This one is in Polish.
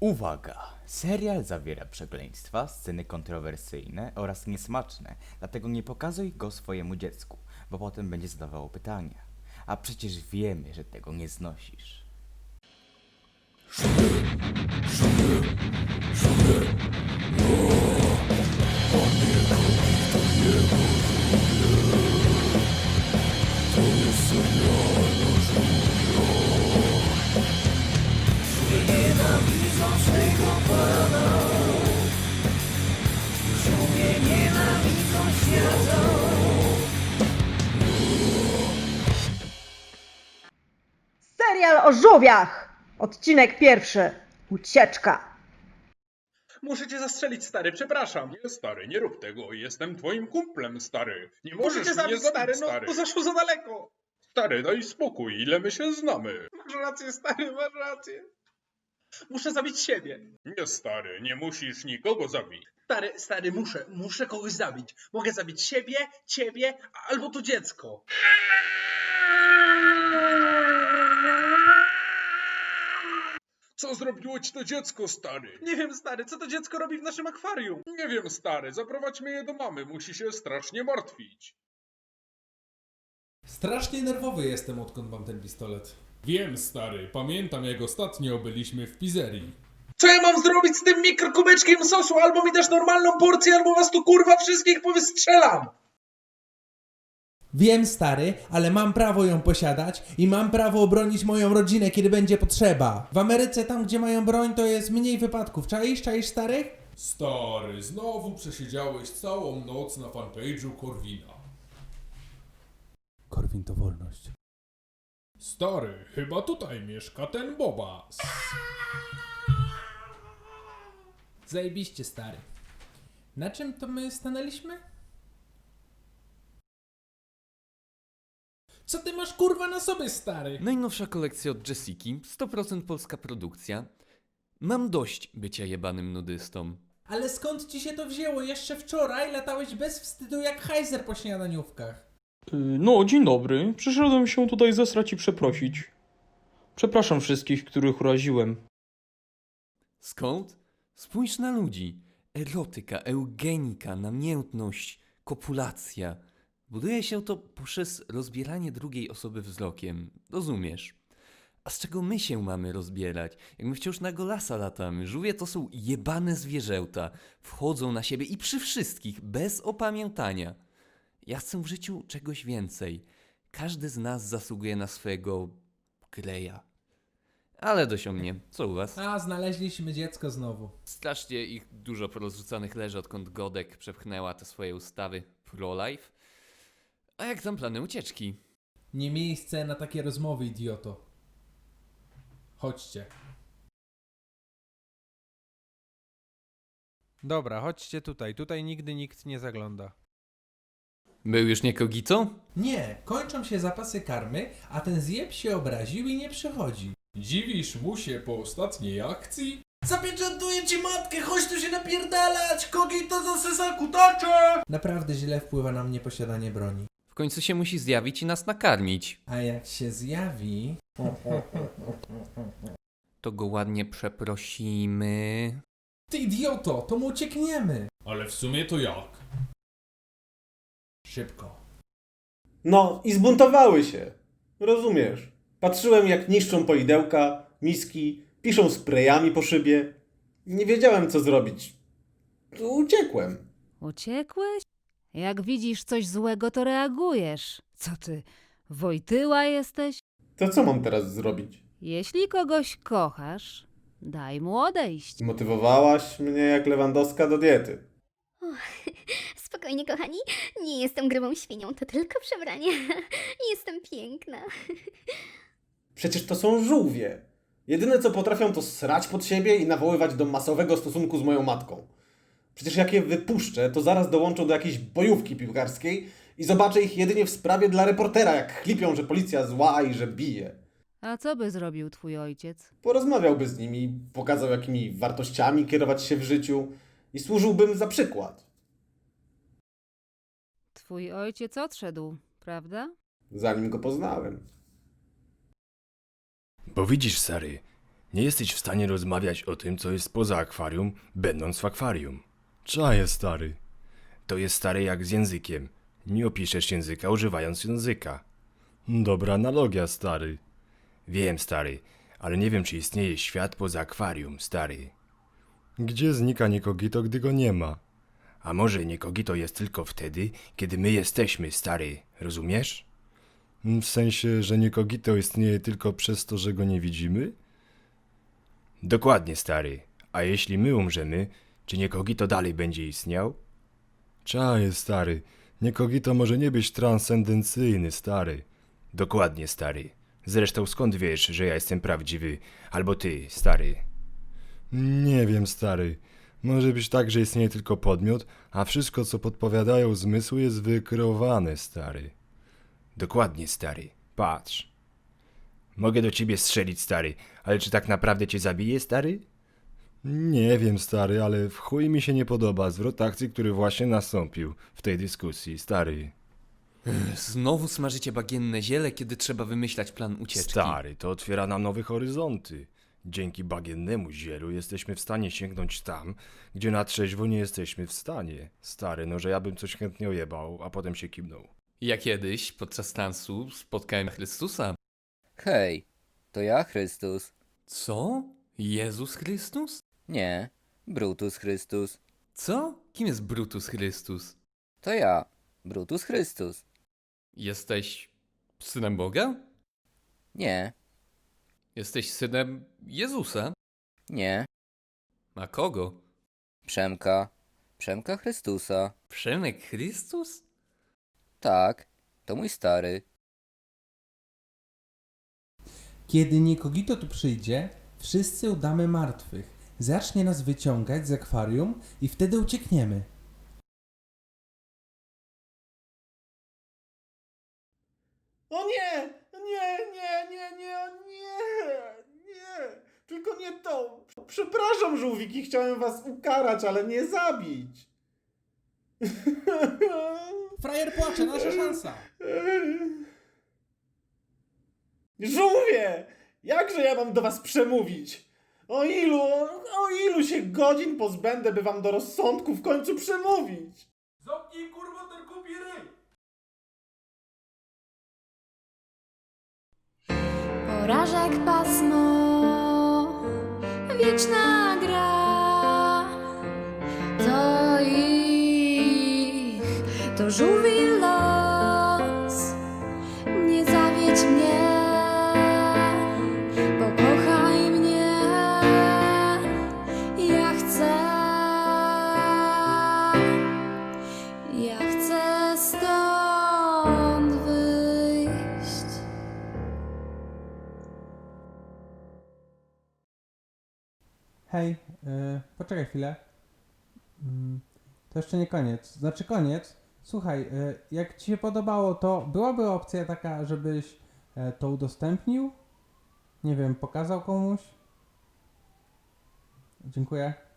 Uwaga! Serial zawiera przekleństwa, sceny kontrowersyjne oraz niesmaczne, dlatego nie pokazuj go swojemu dziecku, bo potem będzie zadawało pytania. A przecież wiemy, że tego nie znosisz. O żółwiach! Odcinek pierwszy. Ucieczka. Muszę cię zastrzelić, stary, przepraszam. Nie, stary, nie rób tego. Jestem twoim kumplem, stary. Nie Muszę możesz cię mnie zabić, zabić, stary, no stary. to zaszło za daleko. Stary, daj spokój, ile my się znamy. Masz rację, stary, masz rację. Muszę zabić siebie. Nie, stary, nie musisz nikogo zabić. Stary, stary, muszę, muszę kogoś zabić. Mogę zabić siebie, ciebie, albo to dziecko. Co zrobiło ci to dziecko, stary? Nie wiem, stary, co to dziecko robi w naszym akwarium? Nie wiem, stary, zaprowadźmy je do mamy, musi się strasznie martwić. Strasznie nerwowy jestem, odkąd mam ten pistolet. Wiem, stary, pamiętam jak ostatnio byliśmy w pizzerii. Co ja mam zrobić z tym mikrokubeczkiem sosu? Albo mi dasz normalną porcję, albo was tu kurwa wszystkich powystrzelam. Wiem, stary, ale mam prawo ją posiadać i mam prawo obronić moją rodzinę, kiedy będzie potrzeba. W Ameryce, tam gdzie mają broń, to jest mniej wypadków. Czaisz, czaisz, stary? Stary, znowu przesiedziałeś całą noc na fanpage'u Korwina. Korwin to wolność. Stary, chyba tutaj mieszka ten Bobas. Zajebiście, stary. Na czym to my stanęliśmy? Co ty masz kurwa na sobie, stary? Najnowsza kolekcja od Jessiki, 100% polska produkcja. Mam dość bycia jebanym nudystą. Ale skąd ci się to wzięło? Jeszcze wczoraj latałeś bez wstydu jak hajzer po śniadaniówkach. Y, No, dzień dobry. Przyszedłem się tutaj zesrać i przeprosić. Przepraszam wszystkich, których uraziłem. Skąd? Spójrz na ludzi. Erotyka, eugenika, namiętność, kopulacja. Buduje się to poprzez rozbieranie drugiej osoby wzrokiem. Rozumiesz? A z czego my się mamy rozbierać? Jak my wciąż na golasa latamy. Żółwie to są jebane zwierzęta. Wchodzą na siebie i przy wszystkich, bez opamiętania. Ja chcę w życiu czegoś więcej. Każdy z nas zasługuje na swojego greja. Ale mnie. Co u was? A, znaleźliśmy dziecko znowu. Strasznie ich dużo porozrzucanych leży, odkąd Godek przepchnęła te swoje ustawy pro-life. A jak tam plany ucieczki? Nie miejsce na takie rozmowy, idioto. Chodźcie. Dobra, chodźcie tutaj. Tutaj nigdy nikt nie zagląda. Był już nie Kogito? Nie, kończą się zapasy karmy, a ten zjeb się obraził i nie przychodzi. Dziwisz mu się po ostatniej akcji? Zapieczętuję ci matkę, chodź tu się napierdalać! Kogi to zasysa kutacze! Naprawdę źle wpływa na mnie posiadanie broni. W końcu się musi zjawić i nas nakarmić. A jak się zjawi... To go ładnie przeprosimy. Ty idioto, to mu uciekniemy! Ale w sumie to jak? Szybko. No i zbuntowały się. Rozumiesz. Patrzyłem jak niszczą poidełka, miski, piszą sprayami po szybie. Nie wiedziałem co zrobić. Uciekłem. Uciekłeś? Jak widzisz coś złego, to reagujesz. Co ty, Wojtyła jesteś? To co mam teraz zrobić? Jeśli kogoś kochasz, daj mu odejść. Zmotywowałaś mnie jak Lewandowska do diety. Spokojnie, kochani. Nie jestem grubą świnią, to tylko przebranie. Jestem piękna. Przecież to są żółwie. Jedyne co potrafią to srać pod siebie i nawoływać do masowego stosunku z moją matką. Przecież jak je wypuszczę, to zaraz dołączą do jakiejś bojówki piłkarskiej i zobaczę ich jedynie w sprawie dla reportera, jak chlipią, że policja zła i że bije. A co by zrobił twój ojciec? Porozmawiałby z nimi, pokazał jakimi wartościami kierować się w życiu i służyłbym za przykład. Twój ojciec odszedł, prawda? Zanim go poznałem. Bo widzisz, Sary, Nie jesteś w stanie rozmawiać o tym, co jest poza akwarium, będąc w akwarium. Czaję, stary. To jest stare jak z językiem. Nie opiszesz języka używając języka. Dobra analogia, stary. Wiem, stary, ale nie wiem, czy istnieje świat poza akwarium, stary. Gdzie znika Nikogito, gdy go nie ma? A może Nikogito jest tylko wtedy, kiedy my jesteśmy, stary, rozumiesz? W sensie, że Nikogito istnieje tylko przez to, że go nie widzimy? Dokładnie, stary. A jeśli my umrzemy, czy Nikogito dalej będzie istniał? Czaję, stary. Nikogito może nie być transcendencyjny, stary. Dokładnie, stary. Zresztą skąd wiesz, że ja jestem prawdziwy? Albo ty, stary? Nie wiem, stary. Może być tak, że istnieje tylko podmiot, a wszystko, co podpowiadają zmysły, jest wykreowane, stary. Dokładnie, stary. Patrz. Mogę do ciebie strzelić, stary, ale czy tak naprawdę cię zabije, stary? Nie wiem, stary, ale w chuj mi się nie podoba zwrot akcji, który właśnie nastąpił w tej dyskusji, stary. Znowu smażycie bagienne ziele, kiedy trzeba wymyślać plan ucieczki. Stary, to otwiera nam nowe horyzonty. Dzięki bagiennemu zielu jesteśmy w stanie sięgnąć tam, gdzie na trzeźwo nie jesteśmy w stanie. Stary, no że ja bym coś chętnie ojebał, a potem się kimnął. Ja kiedyś, podczas transu, spotkałem Chrystusa. Hej, to ja Chrystus. Co? Jezus Chrystus? Nie, Brutus Chrystus. Co? Kim jest Brutus Chrystus? To ja, Brutus Chrystus. Jesteś synem Boga? Nie, Jesteś synem Jezusa? nie, A kogo? Przemka. Przemka Chrystusa. Przemek Chrystus? Tak, to mój stary. Kiedy Nikogito tu przyjdzie, wszyscy udamy martwych. Zacznie nas wyciągać z akwarium i wtedy uciekniemy. O nie! Nie, nie, nie, nie, o nie! Nie! Tylko nie to! Przepraszam, żółwiki, chciałem was ukarać, ale nie zabić! Frajer płacze, nasza szansa! Żółwie! Jakże ja mam do was przemówić? O ilu, o ilu się godzin pozbędę, by wam do rozsądku w końcu przemówić? Zamknij kurwa ten kupi ryj! Porażek pasmo, wieczna gra. To ich, to żółwi los. Hej, yy, poczekaj chwilę. Mm, to jeszcze nie koniec. Znaczy koniec. Słuchaj, yy, jak ci się podobało, to byłaby opcja taka, żebyś e, to udostępnił? Nie wiem, pokazał komuś? Dziękuję.